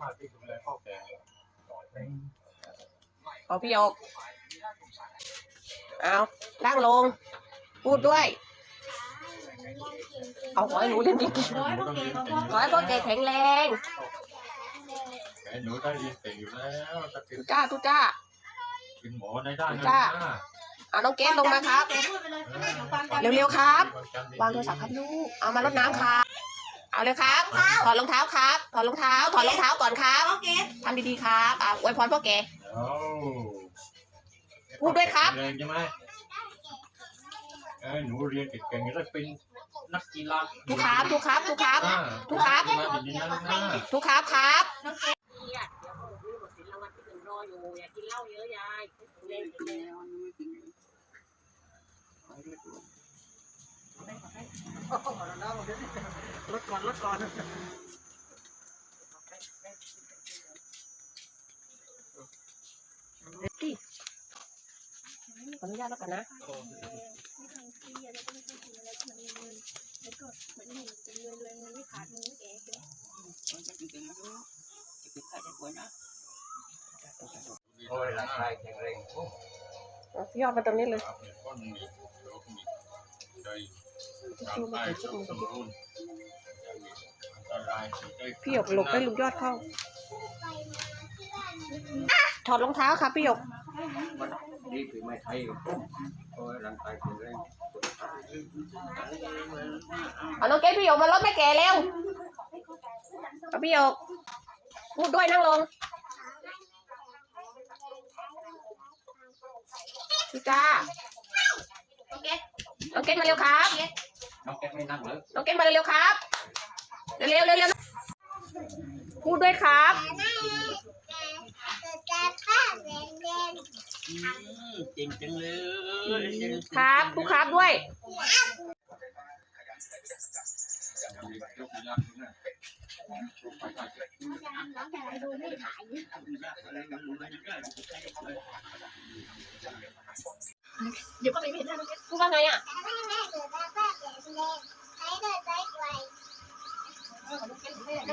มารถที่ดูแลพ่อแก่ต่อยไม่เอาพี่หยกเอานั่งลง พูดด้วย เอาขอให้หนูเรียนจริงหนูต้องเรียนเก่งๆขอให้พ่อแกแข็งแรงแต่หนูได้เรียนเก่งอยู่แล้วจะเป็นทุจ้าทุจ้าเป็นหมอในด้านนั้นจ้านะเอาน้องเกดลงมาครับ เร็วๆครับ วางโทรศัพท์ครับลูก เอามารดน้ำครับ เอาเลยครับ ถอดรองเท้าครับ ถอดรองเท้า ถอดรองเท้าก่อนครับทำดีๆครับอะอวยพรพ่อแกโอ้พูดด้วยครับแรงใช่ไหมเอ้ยหนูเรียนเก่งๆแล้วเป็นนักกีฬาทุกครับทุกครับทุกครับ อ่าทุกครับ มาอย่างนี้นะลูกนะทุกครับครับ รถก่อนรถก่อนขออนุญาตแล้วกันนะโอ้ยร่างกายแข็งแรงโอ้เอาพี่ยอดมาตรงนี้เลยครับเนี่ยก้อนมีโรคมีได้ร่างกายสมบูรณ์อันตรายได้ พี่หยกหลบให้ลุงยอดเข้า ถอดรองเท้าครับพี่หยกนี่คือไม่ไทยโอ้ยร่างกายแข็งแรงเอาน้องเกดพี่หยกมาลดแม่แก่เร็วเอาพี่หยกพูดด้วยนั่งลงพี่จ้าน้องเกดน้องเกดมาเร็วครับน้องแก๊ไม่นั่งเลยน้องเกดมาเร็วๆครับ เร็วๆเร็วๆพูดด้วยครับจริงจังเลยครับทุกครับด้วยยกมือนะเดี๋ยวก็ไม่เห็นหน้าน้องเกดพูดว่าไงอะ ไม่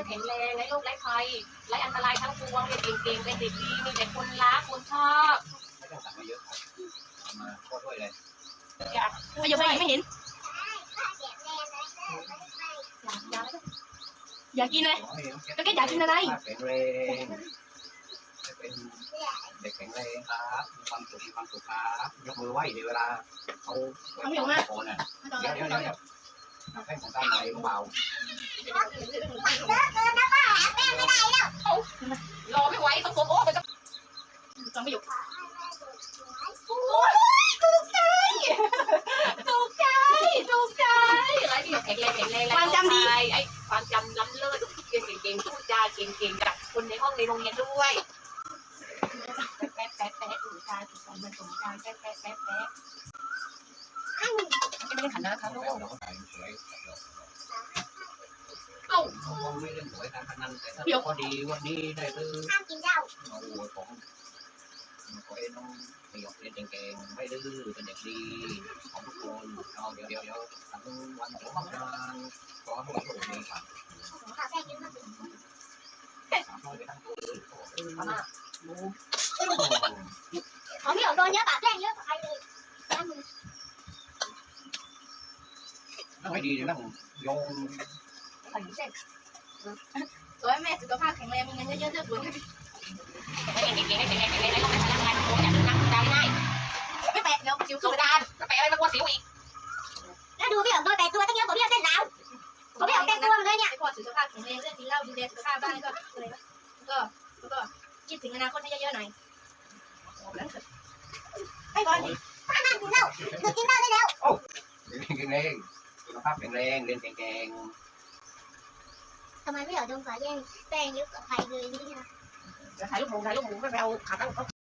แข็งแรงไร้โรคไร้ภัยไร้อันตรายทั้งปวงเรียนเก่งๆเป็นเด็กดีมีแต่คนรักคนชอบไม่ต้องสั่งมาเยอะครับเอามาโคตรด้วยเลยอยากไม่ยังไม่ไม่เห็น อยากกินเลยขอให้น้องแก๊แล้วแกอยากกินอะไรแข็งแรงเป็นเด็กแข็งแรงครับมีความสุขมีความสุขครับยกมือไหว้ในเวลาเขาโอนอะเดี๋ยวเดี๋ยวเดี๋ยวเดี๋ยวให้ของตาไหนเบา เลิกเตือไม่ไหวต้องโกโอ้ไปจะจะไม่อยู่ถูกใจถูกใจอะไรที่แข็งแรงแข็งแรงความจำดีไอ้ความจำล้ำเลิศเก่งเก่งพูดจาเก่งเก่งกับคนในห้องในโรงเรียนด้วยแป๊ะแป๊ะแป๊ะถูกใจถูกใจมันถูกใจแป๊ะแป๊ะแป๊ะแป๊ะไม่ได้ขันนะครับลูก เราก็ใส่สวยเอ้ไม่เล่นหวยการพนันแต่ถ้าพอดีวันนี้ได้ซื้อโอ้โหของขอให้น้องไปหยอกเรียนเก่งๆไม่ดื้อเป็นเด็กดีของทุกคนเอาเดี๋ยวเดี๋ยวเดี๋ยวทั้งวันสงกรานต์ขอให้ทุกคนมีความสามารถไปทั้งตัวเลยของพี่ของโดนเยอะปะแป้งเยอะกว่าใครเลยนั่งไม่ดีเดี๋ยวนั่งโยง สวยแม่สุขภาพแข็งแรงมีเงินเยอะๆเลือกรวยเก่งเก่งเก่งเก่งเก่งเก่งแล้วก็พนักงานโอ้ยอยากนั่งได้ง่ายไม่แปะเดี๋ยวจิ๋วสู้สู้กระดานจะอะไรมากกว่าสิวอีกแล้วดูพี่องโดนแปะตัวตั้งเยอะกว่าพี่เอาเต้นแล้วผมพี่เอาเต้นตัวมาเลยเนี่ยพอสุขภาพแข็งแรงเรื่องกินเหล้าดูแลสุขภาพบ้างก็อะไรก็ก็ก็คิดถึงอนาคตให้เยอะๆหน่อยไปก่อนป้านั่งกินเหล้าหยุดกินเหล้าได้แล้วเรียนเก่งๆสุขภาพแข็งแรงเรียนเก่ง ทำไมไม่เอาโดนฝาแย่งแป้งเยอะกว่าใครเลยนี่นะถ่ายรูปหมูถ่ายรูปหมูไปเอาขาตั้ง